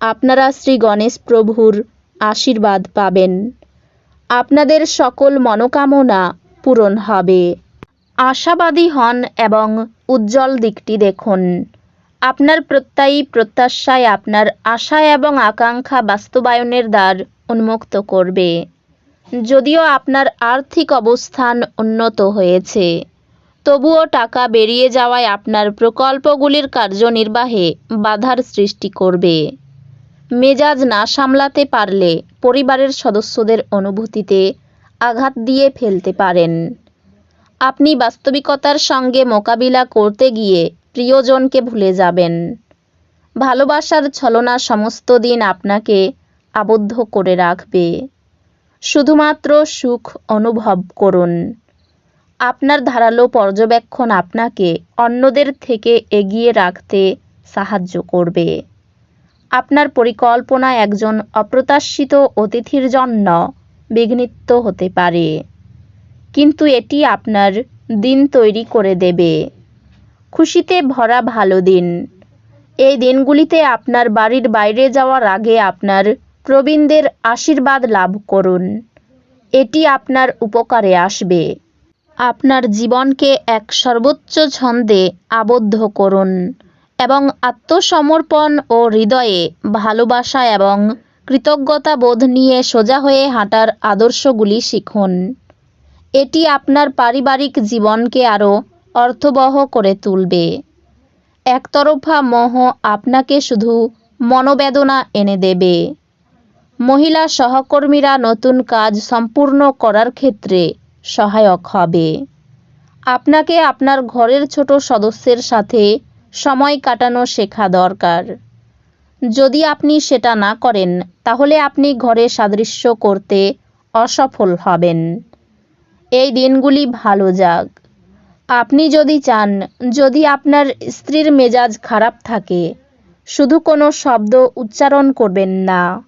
আপনারা শ্রী গণেশ প্রভুর আশীর্বাদ পাবেন। আপনাদের সকল মনোকামনা পূরণ হবে। আশাবাদী হন এবং উজ্জ্বল দিকটি দেখুন। আপনার প্রত্যয়ী প্রত্যাশায় আপনার আশা এবং আকাঙ্ক্ষা বাস্তবায়নের দ্বার উন্মুক্ত করবে। যদিও আপনার আর্থিক অবস্থান উন্নত হয়েছে, তবুও টাকা বেরিয়ে যাওয়ায় আপনার প্রকল্পগুলির কার্যনির্বাহে বাধার সৃষ্টি করবে। মেজাজ না সামলাতে পারলে পরিবারের সদস্যদের অনুভূতিতে আঘাত দিয়ে ফেলতে পারেন। আপনি বাস্তবিকতার সঙ্গে মোকাবিলা করতে গিয়ে প্রিয়জনকে ভুলে যাবেন। ভালোবাসার ছলনা সমস্ত দিন আপনাকে আবদ্ধ করে রাখবে। শুধুমাত্র সুখ অনুভব করুন। আপনার ধারালো পর্যবেক্ষণ আপনাকে অন্যদের থেকে এগিয়ে রাখতে সাহায্য করবে। আপনার পরিকল্পনা একজন অপ্রত্যাশিত অতিথির জন্য বিঘ্নিত হতে পারে। কিন্তু এটি আপনার দিন তৈরি করে দেবে। খুশিতে ভরা ভালো দিন। এই দিনগুলিতে আপনার বাড়ির বাইরে যাওয়ার আগে আপনার প্রবীণদের আশীর্বাদ লাভ করুন। এটি আপনার উপকারে আসবে। আপনার জীবনকে এক সর্বোচ্চ ছন্দে আবদ্ধ করুন। এবং আত্মসমর্পণ ও হৃদয়ে ভালোবাসা এবং কৃতজ্ঞতা বোধ নিয়ে সোজা হয়ে হাঁটার আদর্শগুলি শিখুন। এটি আপনার পারিবারিক জীবনকে আরও অর্থবহ করে তুলবে। একতরফা মোহ আপনাকে শুধু মনোবেদনা এনে দেবে। মহিলা সহকর্মীরা নতুন কাজ সম্পূর্ণ করার ক্ষেত্রে সহায়ক হবে। আপনাকে আপনার ঘরের ছোট সদস্যের সাথে সময় কাটানো শেখা দরকার। যদি আপনি সেটা না করেন, তাহলে আপনি ঘরে সাদৃশ্য করতে অসফল হবেন। এই দিনগুলি ভালো যাক। আপনি যদি চান, যদি আপনার স্ত্রীর মেজাজ খারাপ থাকে, শুধু কোনো শব্দ উচ্চারণ করবেন না।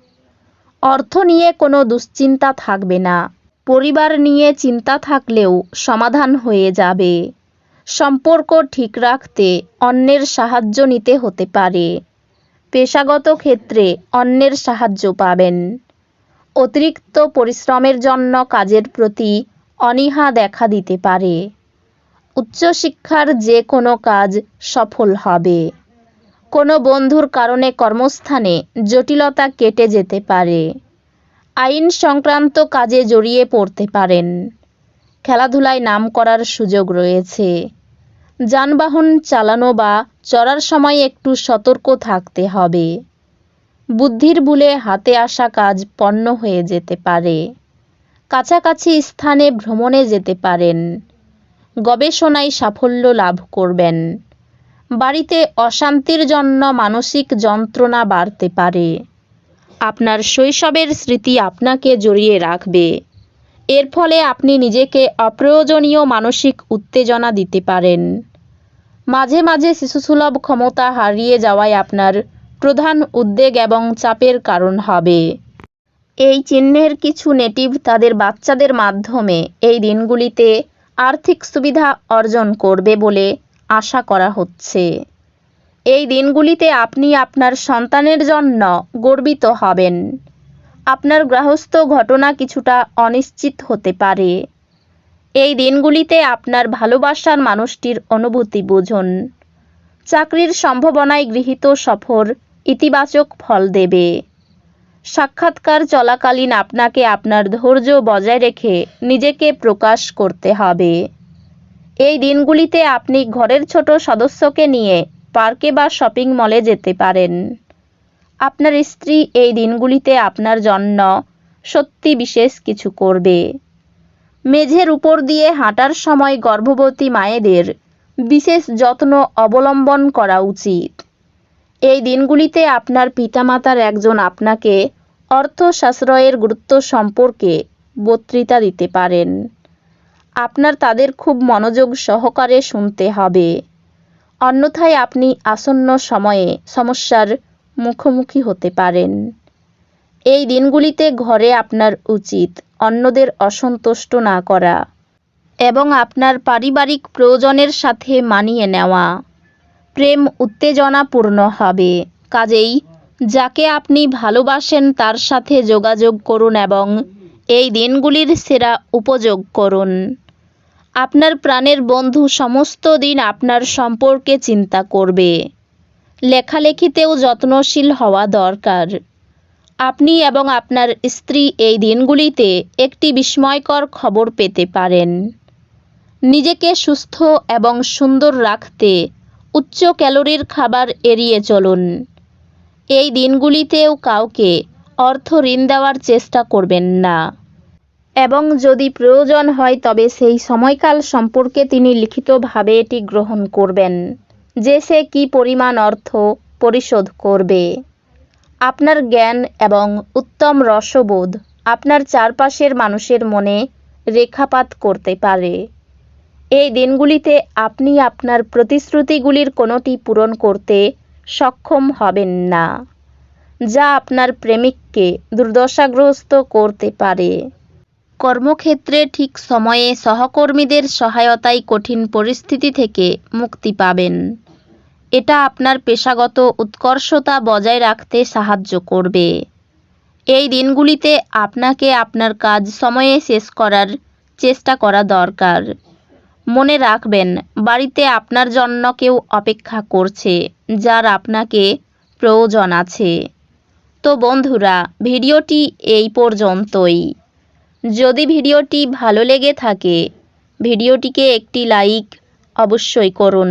অর্থ নিয়ে কোনো দুশ্চিন্তা থাকবে না। পরিবার নিয়ে চিন্তা থাকলেও সমাধান হয়ে যাবে। সম্পর্ক ঠিক রাখতে অন্যের সাহায্য নিতে হতে পারে। পেশাগত ক্ষেত্রে অন্যের সাহায্য পাবেন। অতিরিক্ত পরিশ্রমের জন্য কাজের প্রতি অনীহা দেখা দিতে পারে। উচ্চশিক্ষার যে কোনো কাজ সফল হবে। কোনো বন্ধুর কারণে কর্মস্থানে জটিলতা কেটে যেতে পারে। আইন সংক্রান্ত কাজে জড়িয়ে পড়তে পারেন। খেলাধুলায় নাম করার সুযোগ রয়েছে। যানবাহন চালানো বা চড়ার সময় একটু সতর্ক থাকতে হবে। বুদ্ধির বুলে হাতে আসা কাজ পণ্য হয়ে যেতে পারে। কাছাকাছি স্থানে ভ্রমণে যেতে পারেন। গবেষণায় সাফল্য লাভ করবেন। বাড়িতে অশান্তির জন্য মানসিক যন্ত্রণা বাড়তে পারে। আপনার শৈশবের স্মৃতি আপনাকে জড়িয়ে রাখবে। এর ফলে আপনি নিজেকে অপ্রয়োজনীয় মানসিক উত্তেজনা দিতে পারেন। মাঝে মাঝে শিশুসুলভ ক্ষমতা হারিয়ে যাওয়ায় আপনার প্রধান উদ্বেগ এবং চাপের কারণ হবে। এই চিহ্নের কিছু নেটিভ তাদের বাচ্চাদের মাধ্যমে এই দিনগুলিতে আর্থিক সুবিধা অর্জন করবে বলে আশা করা হচ্ছে। এই দিনগুলিতে আপনি আপনার সন্তানের জন্য গর্বিত হবেন। আপনার গৃহস্থ ঘটনা কিছুটা অনিশ্চিত হতে পারে। এই দিনগুলিতে আপনার ভালোবাসার মানুষটির অনুভূতি বুঝুন। চাকরির সম্ভাবনায় গৃহীত সফর ইতিবাচক ফল দেবে। সাক্ষাৎকার চলাকালীন আপনাকে আপনার ধৈর্য বজায় রেখে নিজেকে প্রকাশ করতে হবে। এই দিনগুলিতে আপনি ঘরের ছোট সদস্যকে নিয়ে পার্কে বা শপিং মলে যেতে পারেন। আপনার স্ত্রী এই দিনগুলিতে আপনার জন্য সত্যি বিশেষ কিছু করবে। মেঝের উপর দিয়ে হাঁটার সময় গর্ভবতী মায়েদের বিশেষ যত্ন অবলম্বন করা উচিত। এই দিনগুলিতে আপনার পিতামাতার একজন আপনাকে অর্থ সাশ্রয়ের গুরুত্ব সম্পর্কে বক্তৃতা দিতে পারেন। আপনার তাদের খুব মনোযোগ সহকারে শুনতে হবে। অন্যথায় আপনি আসন্ন সময়ে সমস্যার মুখোমুখি হতে পারেন। এই দিনগুলিতে ঘরে আপনার উচিত অন্যদের অসন্তুষ্ট না করা এবং আপনার পারিবারিক প্রয়োজনের সাথে মানিয়ে নেওয়া। প্রেম উত্তেজনাপূর্ণ হবে। কাজেই যাকে আপনি ভালোবাসেন তার সাথে যোগাযোগ করুন এবং এই দিনগুলির সেরা উপযোগ করুন। আপনার প্রাণের বন্ধু সমস্ত দিন আপনার সম্পর্কে চিন্তা করবে। লেখালেখিতেও যত্নশীল হওয়া দরকার। আপনি এবং আপনার স্ত্রী এই দিনগুলিতে একটি বিস্ময়কর খবর পেতে পারেন। নিজেকে সুস্থ এবং সুন্দর রাখতে উচ্চ ক্যালোরির খাবার এড়িয়ে চলুন। এই দিনগুলিতেও কাউকে অর্থ ঋণ দেওয়ার চেষ্টা করবেন না। এবং যদি প্রয়োজন হয়, তবে সেই সময়কাল সম্পর্কে তিনি লিখিতভাবে এটি গ্রহণ করবেন যে সে কী পরিমাণ অর্থ পরিশোধ করবে। আপনার জ্ঞান এবং উত্তম রসবোধ আপনার চারপাশের মানুষের মনে রেখাপাত করতে পারে। এই দিনগুলিতে আপনি আপনার প্রতিশ্রুতিগুলির কোনোটি পূরণ করতে সক্ষম হবেন না, যা আপনার প্রেমিককে দুর্দশাগ্রস্ত করতে পারে। কর্মক্ষেত্রে ঠিক সময়ে সহকর্মীদের সহায়তায় কঠিন পরিস্থিতি থেকে মুক্তি পাবেন। এটা আপনার পেশাগত উৎকর্ষতা বজায় রাখতে সাহায্য করবে। এই দিনগুলিতে আপনাকে আপনার কাজ সময়ে শেষ করার চেষ্টা করা দরকার। মনে রাখবেন, বাড়িতে আপনার জন্য কেউ অপেক্ষা করছে, যার আপনাকে প্রয়োজন আছে। তো বন্ধুরা, ভিডিওটি এই পর্যন্তই। যদি ভিডিওটি ভালো লেগে থাকে, ভিডিওটিকে একটি লাইক অবশ্যই করুন।